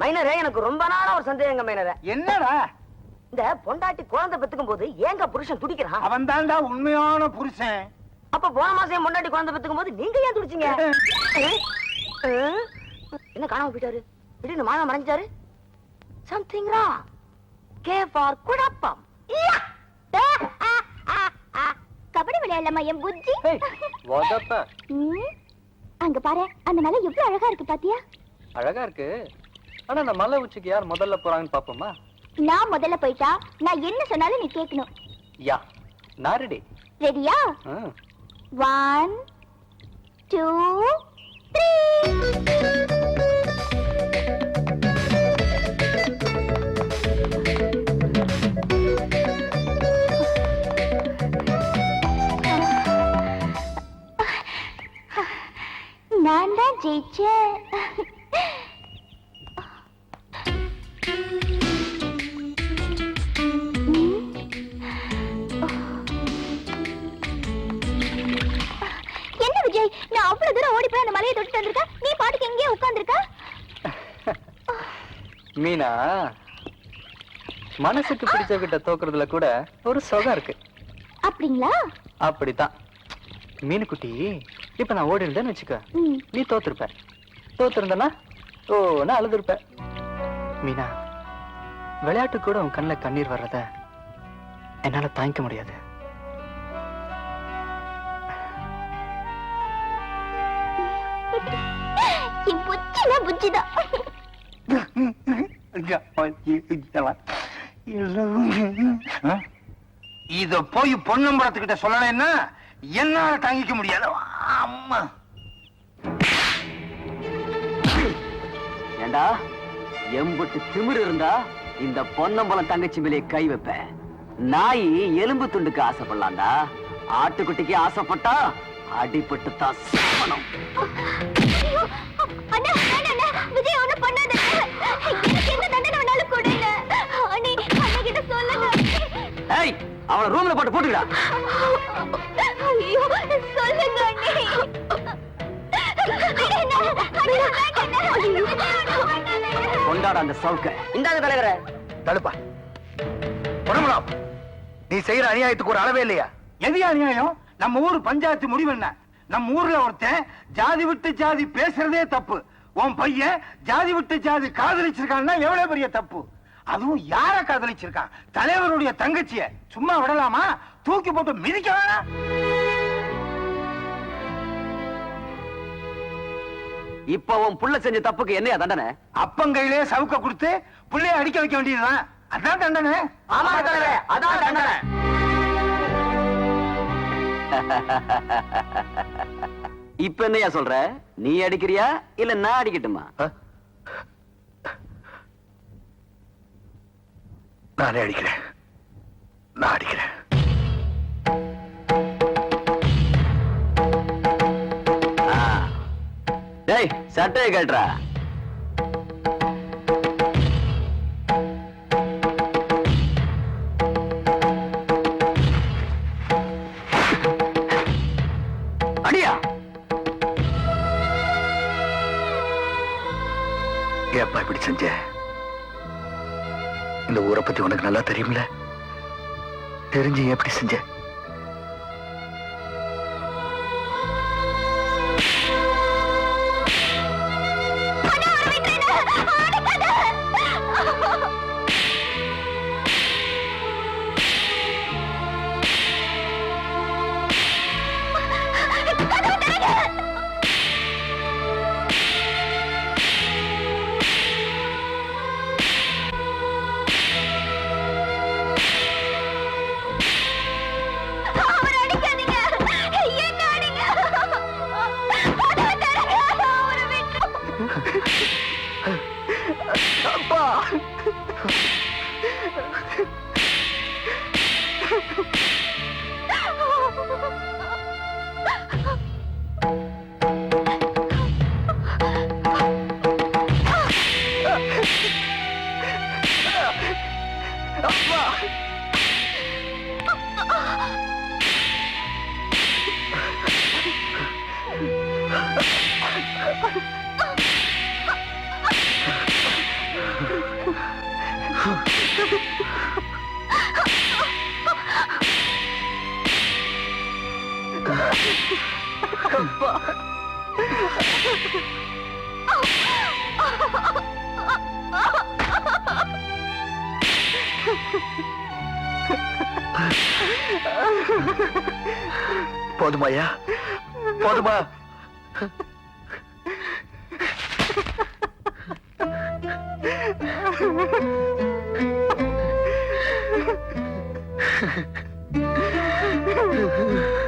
மைனரே எனக்கு ரொம்ப நாளா ஒரு சந்தேகங்க மைனரே. என்னடா? இந்த பொண்டாட்டி குழந்தை பெத்துக்கும் போது ஏங்க புருஷன் துடிக்கிறான்? அவன் தான்டா உண்மையான புருஷன். அப்ப போன மாசம் பொண்டாட்டி குழந்தை பெத்துக்கும் போது நீங்க ஏன் துடிச்சீங்க? என்ன காணாம போயிட்டாரு? திடீர்னு மாதம் மறைஞ்சாரு? சம்திங் ரா கே ஃபார் குழப்பம்! கபடி விளையாடலாமா என் புத்தி அங்க பாரு அந்த மலை எவ்வளவு அழகா இருக்கு பாத்தியா? அழகா இருக்கு. ஆனா அந்த மலை உச்சிக்கு யார் முதல்ல போறாங்கன்னு பாப்போமா நான் முதல்ல போயிட்டா நான் என்ன சொன்னாலும் நீ கேட்கணும். யா நான் ரெடி ரெடியா ஒன் டூ த்ரீ நான் தான் ஜெயிச்சேன். மீனா மனசுக்கு பிடிச்சவகிட்ட தோக்குறதுல கூட ஒரு சுகம் இருக்கு. அப்படிங்களா? அப்படித்தான். மீனுக்குட்டி இப்ப நான் ஓடி இருந்தேன்னு வச்சுக்க. நீ தோத்துருப்ப. தோத்துருந்தனா ஓ நான் அழுதுருப்ப. மீனா விளையாட்டு கூட உன் கண்ணுல கண்ணீர் வர்றத என்னால தாங்கிக்க முடியாது. புச்சிதான் இத போய் பொன்னம்பலத்துக்கிட்ட சொல்லலைன்னா என்னால தாங்கிக்க முடியாது. அம்மா. ஏண்டா? எம்பட்டு திமிரு இருந்தா இந்த பொன்னம்பலம் தங்கச்சி மேலே கை வைப்பேன். நாய் எலும்பு துண்டுக்கு ஆசைப்படலாம்டா. ஆட்டுக்குட்டிக்கு ஆசைப்பட்டா அடிபட்டு தான் சாவணும் அவன ரூம்ல போட்டு போட்டுக்கடா. ஐயோ, சொல்லுங்க. கொண்டாட அந்த சவுக்க. இந்தாங்க தலைவரே. தடுப்பா. பொன்னம்பலம் நீ செய்யற அநியாயத்துக்கு ஒரு அளவே இல்லையா? எது அநியாயம்? நம்ம ஊர் பஞ்சாயத்து முடிவு என்ன? நம்ம ஊர்ல ஒருத்தன் ஜாதி விட்டு ஜாதி பேசுறதே தப்பு. உன் பையன் ஜாதி விட்டு ஜாதி காதலிச்சிருக்கான்னா எவ்வளவு பெரிய தப்பு? அதுவும் யார காதலிச்சிருக்கான்? தலைவருடைய தங்கச்சிய சும்மா விடலாமா? தூக்கி போட்டு மிதிக்க வேணாம். இப்ப உன் புள்ள செஞ்ச தப்புக்கு என்னையா தண்டனை? அப்பங்கையிலே சவுக்க கொடுத்து புள்ளைய அடிக்க வைக்க வேண்டியதுதான். அதான் தண்டனை. ஆமா அதான் தண்டனை. இப்ப என்னையா சொல்ற? நீ அடிக்கிறியா? இல்ல நான் அடிக்கட்டுமா? நானே அடிக்கிறேன். நான் அடிக்கிறேன். சட்டையை கேட்டுறா. செஞ்ச? இந்த ஊரை பத்தி உனக்கு நல்லா தெரியும்ல? தெரிஞ்சு எப்படி செஞ்சேன் Oh! போதுமாயா போதுமா?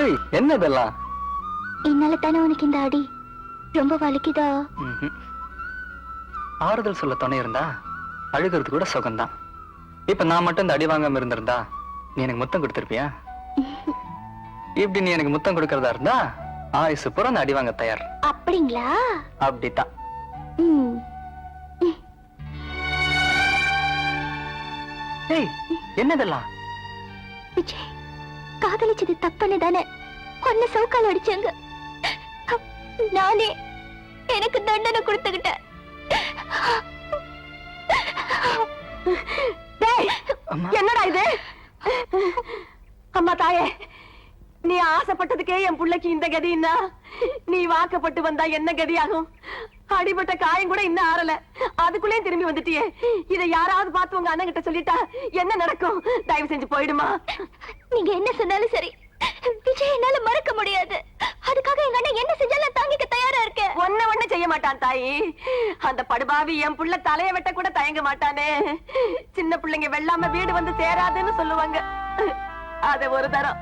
ஏய் என்ன இதெல்லாம்? என்னால தானே உனக்கு இந்த அடி? ரொம்ப வலிக்குதா. ஆறுதல் சொல்ல துணை இருந்தா அழுகிறது கூட சுகம்தான். இப்ப நான் மட்டும் இந்த அடி வாங்காம இருந்திருந்தா நீ எனக்கு முத்தம் கொடுத்திருப்பியா? இப்படி நீ எனக்கு முத்தம் கொடுக்கறதா இருந்தா ஆயுசு பூரா அந்த அடி வாங்க தயார். அப்படிங்களா? அப்படித்தான். என்னதெல்லாம்? விஜய். காதலிச்சது தப்புன்னு தானே ஒன்னு சவுக்கால் அடிச்சாங்க. நானே எனக்கு தண்டனை கொடுத்துக்கிட்டேன். என்னடா இது? அம்மா தாயே நீ ஆசைப்பட்டதுக்கே என் புள்ளைக்கு இந்த கதின்னா நீ வாக்கப்பட்டு வந்தா என்ன கதியாகும்? அடிபட்ட காயம் கூட இன்னும் ஆறல. அதுக்குள்ளே திரும்பி வந்துட்டியே. இதை யாராவது பார்த்து உங்க அண்ணன் கிட்ட சொல்லிட்டா என்ன நடக்கும்? தயவு செஞ்சு போயிடுமா. நீங்க என்ன சொன்னாலும் சரி. விஜய் என்னால மறக்க முடியாது. அதுக்காக எங்க அண்ணன் என்ன செஞ்சாலும் தாங்கிக்க தயாரா இருக்கேன். ஒன்ன ஒண்ணு செய்ய மாட்டான் தாயி. அந்த படுபாவி என் புள்ள தலைய வெட்ட கூட தயங்க மாட்டானே. சின்ன பிள்ளைங்க வெள்ளாம வீடு வந்து சேராதுன்னு சொல்லுவாங்க. அத ஒரு தரம்.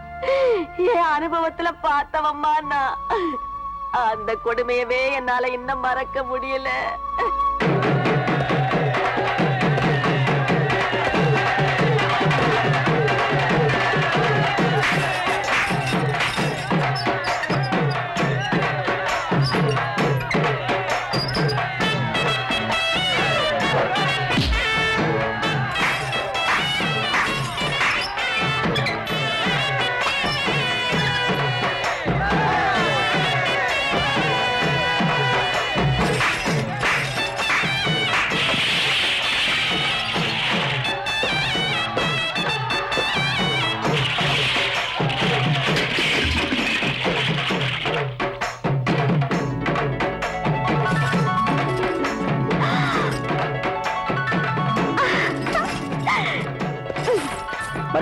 என் அனுபவத்துல பார்த்தவம்மா நான். அந்த கொடுமையவே என்னால இன்னும் மறக்க முடியல.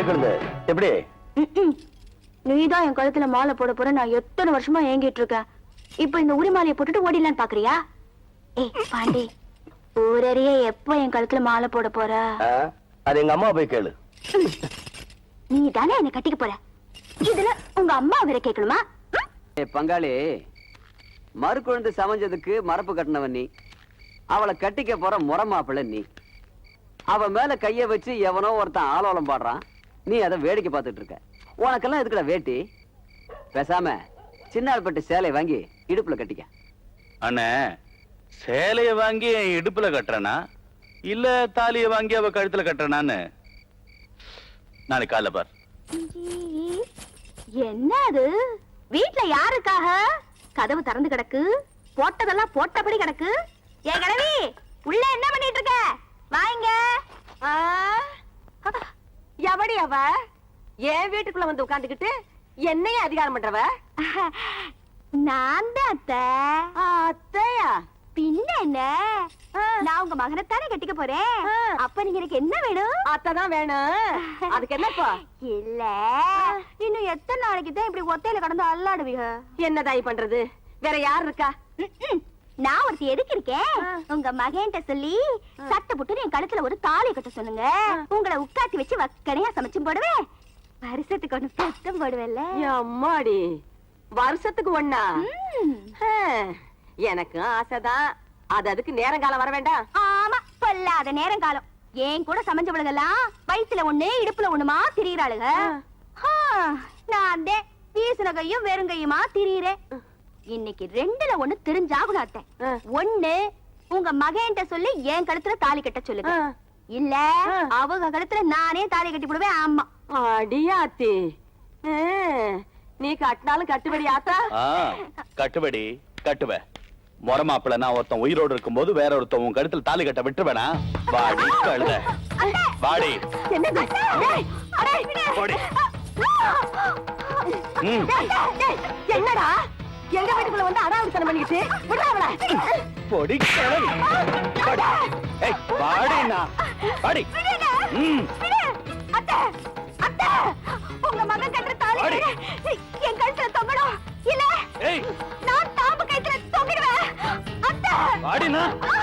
மறுக்கிறது எப்படி? நீதான் என் கழுத்துல மாலை போட போற நான் எத்தனை வருஷமா ஏங்கிட்டு இருக்கேன். இப்ப இந்த உரி மாலையை போட்டுட்டு ஓடிடலான்னு பாக்குறியா? ஏய் பாண்டி ஊரறிய எப்ப என் கழுத்துல மாலை போட போற? அது எங்க அம்மா போய் கேளு. நீ தானே என்ன கட்டிக்க போற? இதுல உங்க அம்மா வேற கேட்கணுமா? ம்? ஏய் பங்காளி மறுக்குழந்து சமைஞ்சதுக்கு மரப்பு கட்டினவன் நீ. அவளை கட்டிக்க போற முறை மாப்பிள்ளை நீ. அவ மேல கைய வச்சு எவனோ ஒருத்தன் ஆலோலம் பாடுறான். நீ அதை வேடிக்கை பார்த்துட்டு இருக்க. உனக்கெல்லாம் எதுக்குடா வேட்டி? பேசாம சின்னாள்பட்டு சேலை வாங்கி இடுப்புல கட்டிக்க. அண்ணே சேலைய வாங்கி என் இடுப்புல கட்டுறனா? இல்ல தாலிய வாங்கி அவ கழுத்துல கட்டுறனான்னு? நாளைக்கு காலைல பார். என்ன அது? வீட்ல யாருக்காக? கதவு திறந்து கிடக்கு. போட்டதெல்லாம் போட்டபடி கிடக்கு. ஏ கிழவி உள்ள என்ன பண்ணிட்டு இருக்க? வாங்க. எவடி அவ? என் வீட்டுக்குள்ள வந்து உட்கார்ந்துகிட்டு என்னைய அதிகாரம் பண்றவ? நான் தான் அத்தை. அத்தையா? பின்ன என்ன? நான் உங்க மகனைத்தானே கட்டிக்க போறேன். அப்ப நீங்க எனக்கு என்ன வேணும்? அத்தை தான் வேணும். அதுக்கு என்னப்பா இல்ல. இன்னும் எத்தனை நாளைக்கு தான் இப்படி ஒத்தையில கடந்து அல்லாடுவீங்க? என்ன தாய் பண்றது? வேற யார் இருக்கா. நான் ஒருத்தி எதுக்கு இருக்கேன்? உங்க மகன்கிட்ட சொல்லி சட்டை போட்டு என் கழுத்துல ஒரு தாலி கட்ட சொல்லுங்க. உங்களை உட்காத்தி வச்சு வக்கனையா சமைச்சும் போடுவேன். வருஷத்துக்கு ஒண்ணு பத்தம் போடுவேல்ல அம்மாடி வருஷத்துக்கு ஒண்ணா? ம். எனக்கு ஆசைதான். அது அதுக்கு நேரங்காலம் வர வேண்டாம். ஆமா பொல்லாத நேரங்காலம். ஏன் கூட சமைஞ்சவளுகெல்லாம் வயித்துல ஒண்ணு இடுப்புல ஒண்ணுமா திரியிறாளுக ஆ, நான் வீசின கையும் வெறுங்கையுமா திரியிறேன். இன்னைக்கு ரெண்டுல ஒண்ணு தெரிஞ்சாகணும் அத்தை. ஒண்ணு உங்க மகன்கிட்ட சொல்லி என் கழுத்துல தாலி கட்ட சொல்லுங்க. இல்ல. அவங்க கழுத்துல நானே தாலி கட்டி போடுவேன் ஆமா அடியாத்தி. நீ கட்டினாலும் கட்டுபடி ஆத்தா. கட்டுபடி கட்டுவ. முறை மாப்பிள்ள நான் ஒருத்தன் உயிரோடு இருக்கும்போது வேற ஒருத்தன் உன் கழுத்துல தாலி கட்ட விட்டுவேனா வாடி கழுத. வாடி. என்னடா? எங்க வீட்டுக்குள்ள வந்து அடாவடித்தனம் பண்ணிக்கிட்டு விடாவல பொடி கிழவி. வாடி. ஏய், வாடிண்ணா. வாடி. ம். அத்தை அத்தை உங்க மகன் கட்டுற தாலி. என் கழுத்துல தொங்கணும் இல்ல ஏய், நான் தாம்பு கழுத்துல தொங்கிடுவேன் அத்தை. ஆ!